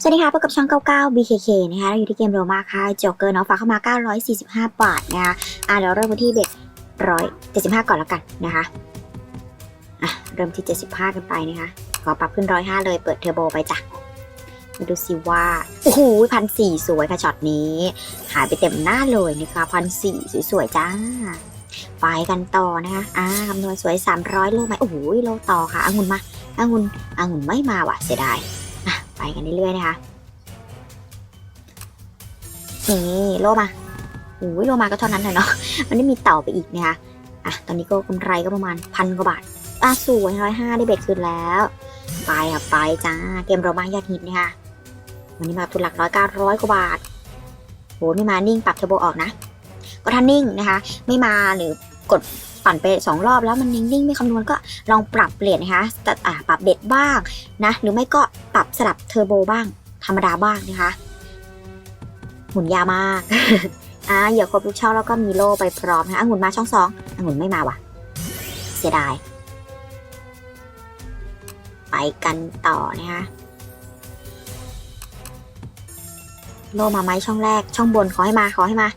สวัสดีค่ะพบกับช่อง 99 BKK นะคะเราอยู่ที่เกมโรมาค่ะโจกเกอร์เนาะฝากเข้ามา 945 บาทนะคะอะเดี๋ยวเริ่มกันที่เบ็ด175 ก่อนแล้วกันนะคะอะเริ่มที่ 75 กันไปนะคะขอปรับขึ้น 105 เลยเปิดเทอร์โบไปจ้ะมาดูสิว่า โอ้โหพันสี่สวยค่ะช็อตนี้ หายไปเต็มหน้าเลยนะคะพันสี่สวยๆจ้าไปกันต่อนะคะอ่าคำนวณสวย 300 โลไหมโอ้โหโลต่อค่ะองุ่นมาองุ่นองุ่นไม่มาว่ะเสียดาย อะไปกันเรื่อยๆนะคะนี่โลมาโอ้ยโลมาก็เท่านั้นเลยเนาะมันไม่มีเต่าไปอีกนะคะอะตอนนี้ก็กำไรก็ประมาณพันกว่าบาทอะสวยร้อยห้าได้เบ็ดคืนแล้ว ไปอะไปจ้าเกมโรมายอดฮิตนะคะวันนี้มาทุนหลักร้อยเก้าร้อยกว่าบาทโหไม่มานิ่งปรับเทอร์โบออกนะ ก็ถ้านิ่งนะคะ ไม่มาหรือกด ปั่นไปสองรอบแล้วมันนิ่งๆ ไม่คำนวณก็ลองปรับเปลี่ยนนะคะแต่อ่าปรับเบ็ดบ้างนะ หรือไม่ก็ปรับสลับเทอร์โบบ้าง ธรรมดาบ้างนะคะ หมุนยามากอ่าเหยื่อครบทุกช่องแล้วก็มีโล่ไปพร้อมนะคะองุ่นมาช่องสององุ่นไม่มาว่ะ เสียดาย ไปกันต่อนะคะโลมาไหมช่องแรก ช่องบนขอให้มาขอให้มา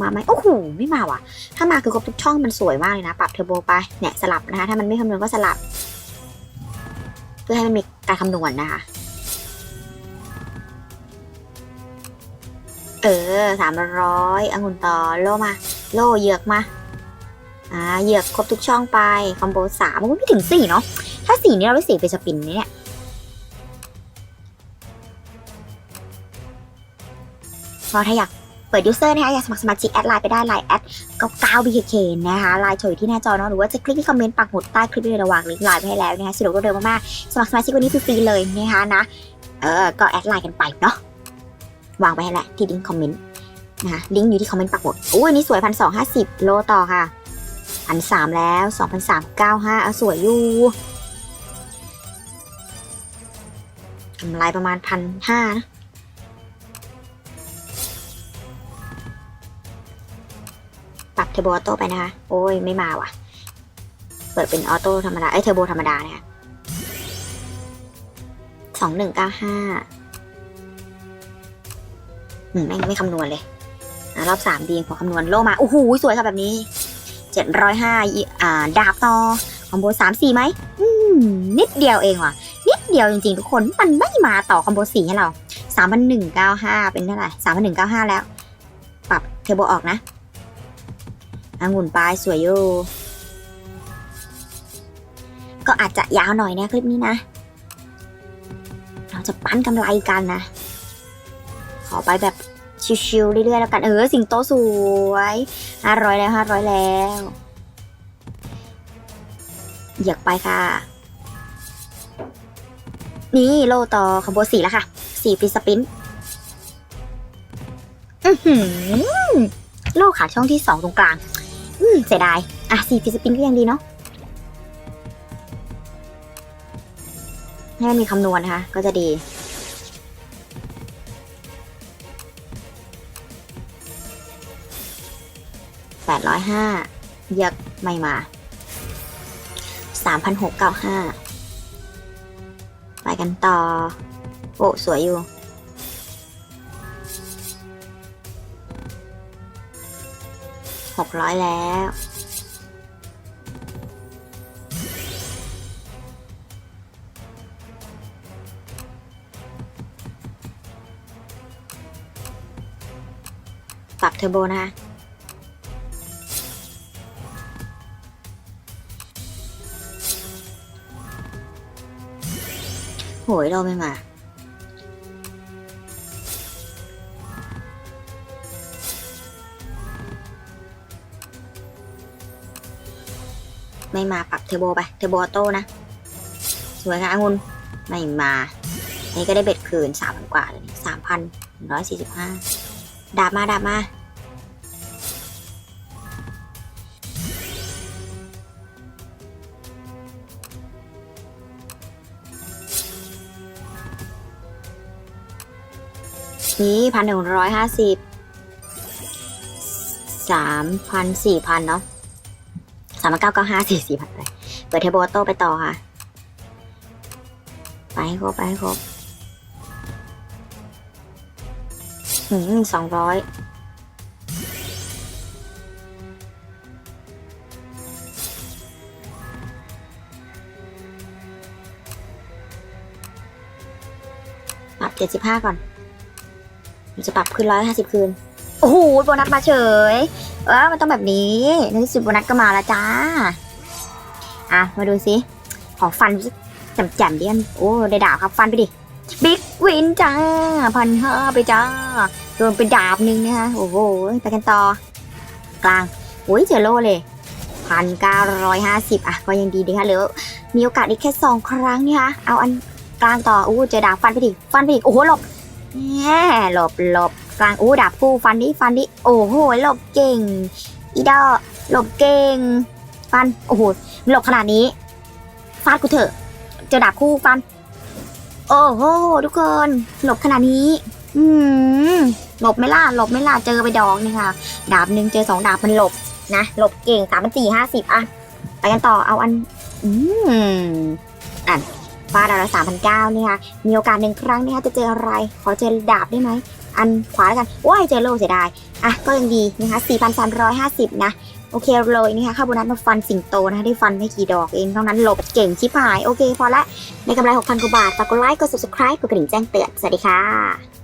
มาไหมโอ้โหไม่มาว่ะ ถ้ามาคือครบทุกช่องมันสวยมากเลยนะ ปรับเทอร์โบไปเนี่ยสลับนะคะถ้ามันไม่คำนวณก็สลับ เพื่อให้มันมีการคำนวณนะคะ เออสามร้อยองุ่นต่อโลมา โลเหยือกมาอ่าเหยือกครบทุกช่องไปคอมโบสามมันไม่ถึงสี่เนาะถ้าสี่นี่เราได้สี่ไปสปินเนี่ยก็ถ้าอยาก ปิดยูเซอร์นะคะอยากสมัครสมาชิกแอดไลน์ไปได้ไลน์แอด99 BKK นะคะไลน์โชว์อยู่ที่หน้าจอเนาะหรือว่าจะคลิกที่คอมเมนต์ปักหมุดใต้คลิปในระหว่างลิงก์ไลน์ไปให้แล้วนะคะสะดวกรวดเร็วมากๆสมัครสมาชิกวันนี้ฟรีๆเลยนะคะนะเออก็แอดไลน์กันไปเนาะวางไปให้แหละที่ลิงก์คอมเมนต์นะคะลิงก์อยู่ที่คอมเมนต์ปักหมุดอุ้ยนนี่สวยพันสองห้าสิบโลต่อค่ะพันสามแล้วสองพันสามเก้าห้าสวยอยู่กำไรประมาณพันห้านะ เทอร์โบออโต้ไปนะคะ โอ้ยไม่มาว่ะ เปิดเป็นออโต้ธรรมดา เอ้ยเทอร์โบธรรมดาเนี่ยสองหนึ่งเก้าห้าอืมไม่ไม่คำนวณเลยอรอบสามดีพอคำนวณโลมาโอ้โหสวยค่ะแบบนี้เจ็ดร้อยห้าอ่าดาบต่อคอมโบสามสี่ไหมอืมนิดเดียวเองว่ะ นิดเดียวจริงๆ ทุกคนมันไม่มาต่อคอมโบสี่ให้เราสามพันหนึ่งเก้าห้าเป็นเท่าไหร่สามพันหนึ่งเก้าห้าแล้ว ปรับเทอร์โบออกนะ องุ่นปลายสวยอยู่ก็อาจจะยาวหน่อยนะคลิปนี้นะ เราจะปั้นกำไรกันนะ ขอไปแบบชิวๆเรื่อยๆแล้วกัน เออ สิงโตสวยห้าร้อยแล้วห้าร้อยแล้วอยากไปค่ะ นี่โลต่อคอมโบสี่แล้วค่ะสี่ฟรีสปินอือหือโลขาดช่องที่สองตรงกลาง อืมเสียดาย อะสี่ฟิสปินก็ยังดีเนาะให้มันมีคำนวณนะคะ ก็จะดีแปดร้อยห้าเยอะไม่มาสามพันหกเก้าห้าไปกันต่อ โอ้ สวยอยู่ หกร้อยแล้ว ปรับเทอร์โบนะคะโหยเราไม่มา ไม่มาปรับเทอร์โบไป เทอร์โบออโต้นะ สวยค่ะองุนไม่มาอันนี้ก็ได้เบ็ดคืนสามพันกว่าเลยสามพันร้อยสี่สิบห้าดาบมาดาบมา นี่พันหนึ่งร้อยห้าสิบสามพันสี่พันเนาะ สามพันเก้าเก้าห้าสี่สี่พันเลยเปิดเทโบโต้ไปต่อค่ะ ไปให้ครบไปให้ครบหืมสองร้อยปรับเจ็ดสิบห้าก่อน มันจะปรับขึ้นร้อยห้าสิบคืน อ้โหโบนัสมาเฉยเออมันต้องแบบนี้ในที่สุดโบนัสก็มาแล้วจ้า อะ มาดูสิขอฟันแจ่มๆดิอันโอ้ได้ดาบครับฟันไปดิบิ๊กวินจ้าพันห้าไปจ้าโดนไปดาบหนึ่งนะคะโอ้โหไปกันต่อ กลางโอ้ยเจอโลเลยพันเก้าร้อยห้าสิบอะก็ยังดีดีค่ะเหลือมีโอกาสอีกแค่สองครั้งนี่ค่ะเอาอันกลางต่ออู้เจอดาบฟันไปดิฟันไปอีกโอ้โหหลบแง่หลบหลบ กลางอู้ดาบคู่ฟันดิฟันดิโอ้โหหลบเก่ง อีดอหลบเก่ง ฟันโอ้โหหลบขนาดนี้ฟาดกูเถอะ เจอดาบคู่ฟัน โอ้โหทุกคนหลบขนาดนี้ อืมหลบไม่ล่ะหลบไม่ล่ะเจอไปดอกนี่ค่ะ ดาบหนึ่งเจอสองดาบมันหลบนะหลบเก่งสามพันสี่ห้าสิบอะไปกันต่อเอาอัน อืมอะฟาดดาละสามพันเก้านี่ค่ะมีโอกาสหนึ่งครั้งนี่ค่ะจะเจออะไร ขอเจอดาบได้ไหม อันขวาแล้วกันว้ายเจอโลเสียดาย อะก็ยังดีนะคะสี่พันสามร้อยห้าสิบนะ โอเคเลยนี่ค่ะข้าโบนัสมาฟันสิงโตนะคะได้ฟันไม่กี่ดอกเองเท่านั้นหลบเก่งชิบหาย โอเคพอละ ในกำไร 6,000กว่าบาท ฝากกดไลค์ กด subscribe กดกระดิ่งแจ้งเตือน สวัสดีค่ะ